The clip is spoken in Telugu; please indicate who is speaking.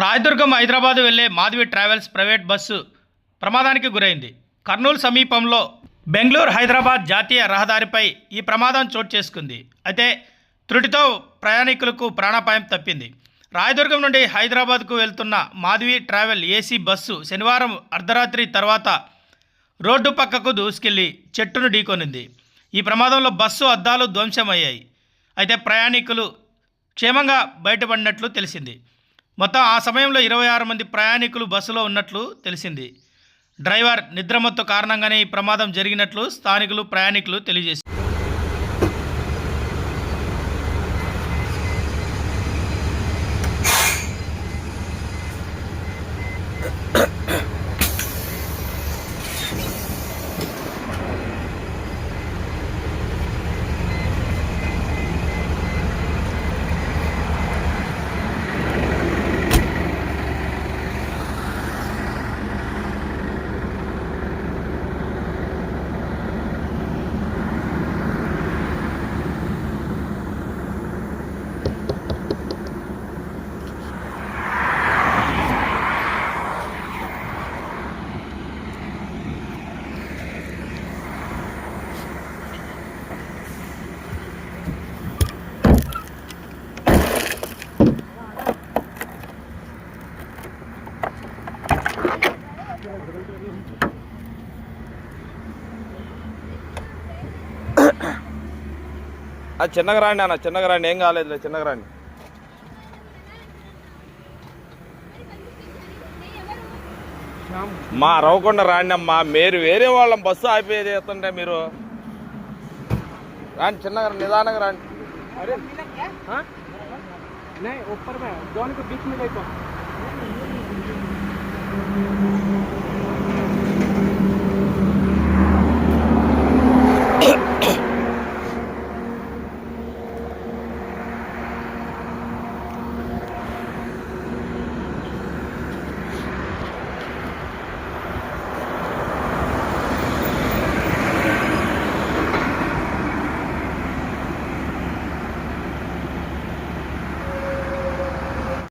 Speaker 1: రాయదుర్గం హైదరాబాద్ వెళ్ళే మాధవి ట్రావెల్స్ ప్రైవేట్ బస్సు ప్రమాదానికి గురైంది. కర్నూలు సమీపంలో బెంగళూరు హైదరాబాద్ జాతీయ రహదారిపై ఈ ప్రమాదం చోటు చేసుకుంది. అయితే త్రుటితో ప్రయాణికులకు ప్రాణాపాయం తప్పింది. రాయదుర్గం నుండి హైదరాబాద్కు వెళ్తున్న మాధవి ట్రావెల్ ఏసీ బస్సు శనివారం అర్ధరాత్రి తర్వాత రోడ్డు పక్కకు దూసుకెళ్ళి చెట్టును ఢీకొనింది. ఈ ప్రమాదంలో బస్సు అద్దాలు ధ్వంసమయ్యాయి. అయితే ప్రయాణికులు క్షేమంగా బయటపడినట్లు తెలిసింది. మొత్తం ఆ సమయంలో ఇరవై ఆరు మంది ప్రయాణికులు బస్సులో ఉన్నట్లు తెలిసింది. డ్రైవర్ నిద్రమత్తు కారణంగానే ఈ ప్రమాదం జరిగినట్లు స్థానికులు ప్రయాణికులు తెలియజేశారు.
Speaker 2: అది చిన్నగా రాండి అన్న చిన్నగా రాండి ఏం కాలేదు చిన్నగా రాండి మా రవ్వకుండా రాండి అమ్మా మీరు వేరే వాళ్ళం బస్సు ఆపేది చేస్తుంటే మీరు రాండి చిన్నగా రండి, నిదానంగా రాండి
Speaker 3: अरे हाँ नहीं ऊपर में दोनों के बीच में देखो